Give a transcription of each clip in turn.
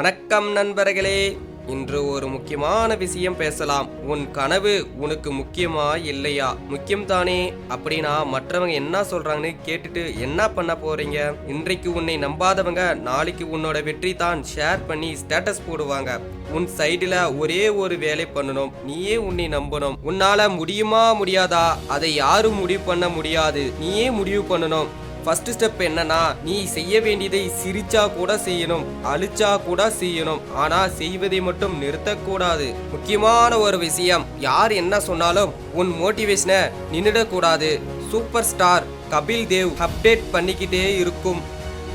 வணக்கம் நண்பர்களே. இன்று ஒரு முக்கியமான விஷயம் பேசலாம். உன் கனவு உனக்கு முக்கியமா இல்லையா? முக்கியம் தானே அப்படின்னா மற்றவங்க என்ன சொல்றாங்கன்னு கேட்டுட்டு என்ன பண்ண போறீங்க? இன்றைக்கு உன்னை நம்பாதவங்க நாளைக்கு உன்னோட வெற்றி தான் ஷேர் பண்ணி ஸ்டேட்டஸ் போடுவாங்க. உன் சைடுல ஒரே ஒரு வேலை பண்ணணும். நீயே உன்னை நம்பணும். உன்னால முடியுமா முடியாதா? அதை யாரும் முடிவு பண்ண முடியாது. நீயே முடிவு பண்ணணும். ஃபர்ஸ்ட் ஸ்டெப் என்னன்னா நீ செய்ய வேண்டியதை சிரிச்சா கூட செய்யணும் அழிச்சா கூட செய்யணும். ஆனா செய்வதை மட்டும் நிறுத்தக்கூடாது. முக்கியமான ஒரு விஷயம் யார் என்ன சொன்னாலும் உன் மோட்டிவேஷனை நின்றுடக்கூடாது super star Kapil Dev update பண்ணிக்கிட்டே இருக்கும்.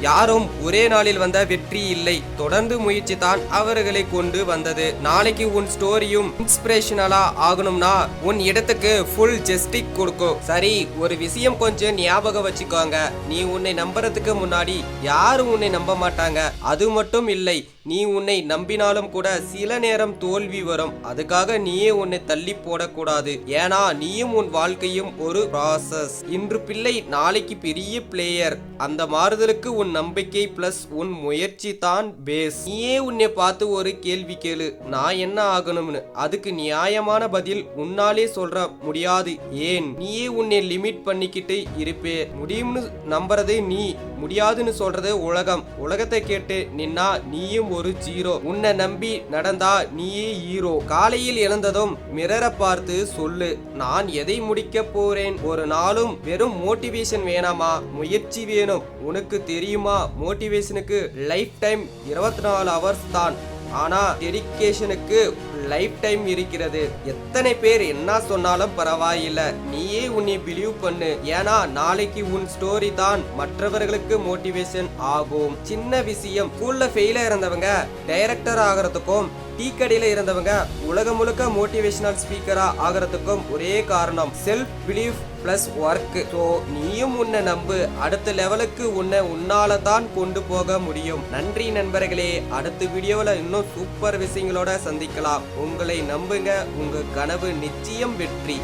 யாரும் ஒரே நாளில் வந்த வெற்றி இல்லை. தொடர்ந்து முயற்சி தான் அவர்களை கொண்டு வந்தது. நாளைக்கு உன் ஸ்டோரியும் இன்ஸ்பிரேஷனலா ஆகணும்னா உன் இடத்துக்கு ஃபுல் ஜெஸ்டிக் கொடுக்கும் சரி ஒரு விஷயம் கொஞ்சம் ஞாபகம் வச்சுக்கோங்க. நீ உன்னை நம்புறதுக்கு முன்னாடி யாரும் உன்னை நம்ப மாட்டாங்க? அது மட்டும் இல்லை நீ உன்னை நம்பினாலும் கூட சில நேரம் தோல்வி வரும். அதுக்காக நீயே உன்னை தள்ளி போடக்கூடாது. ஏன்னா நீயும் உன் வாழ்க்கையும் ஒரு ப்ராசஸ் இன்று பிள்ளை நாளைக்கு பெரிய பிளேயர் அந்த மாறுதலுக்கு உன் நம்பிக்கை பிளஸ் உன் முயற்சி தான் பேஸ் நீயே உன்னை பார்த்து ஒரு கேள்வி கேளு. நான் என்ன ஆகணும்னு? அதுக்கு நியாயமான பதில் உன்னாலே சொல்ற முடியாது. ஏன்? நீயே உன்னை லிமிட் பண்ணிக்கிட்டு இருப்பே. முடியும்னு நம்புறது நீ. முடியாதுன்னு சொல்றது உலகம். உலகத்தை கேட்டு நின்னா நீயும் ஒரு ஜீரோ உன்னை நம்பி நடந்தா நீயே ஹீரோ காலையில் இழந்ததும் மிரரை பார்த்து சொல்லு. நான் எதை முடிக்க போறேன்? ஒரு நாளும் வெறும் மோட்டிவேஷன் வேணாமா? முயற்சி வேணும். உனக்கு தெரியும். மோட்டிவேஷனுக்கு லைஃப் டைம் இருபத்தி நாலு ஹவர்ஸ் தான். ஆனால் டெடிகேஷனுக்கு லைஃப் டைம் இருக்கிறது. எத்தனை பேர் என்ன சொன்னாலும் பரவாயில்லை. நீயே உன்னை பிலீவ் பண்ணு. ஏன்னா நாளைக்கு உன் ஸ்டோரி தான் மற்றவர்களுக்கு மோட்டிவேஷன் ஆகும். சின்ன விஷயம். ஸ்கூல்ல ஃபெயிலாக இருந்தவங்க டைரக்டர் ஆகிறதுக்கும் டீ கடையில் இருந்தவங்க உலகம் முழுக்க மோட்டிவேஷனல் ஸ்பீக்கரா ஆகிறதுக்கும் ஒரே காரணம் self belief plus work so நீயும் உன்னை நம்பு. அடுத்த லெவலுக்கு உன்னை உன்னால தான் கொண்டு போக முடியும். நன்றி நண்பர்களே. அடுத்த வீடியோவில் இன்னும் சூப்பர் விஷயங்களோட சந்திக்கலாம். உங்களை நம்புங்க. உங்கள் கனவு நிச்சயம் வெற்றி.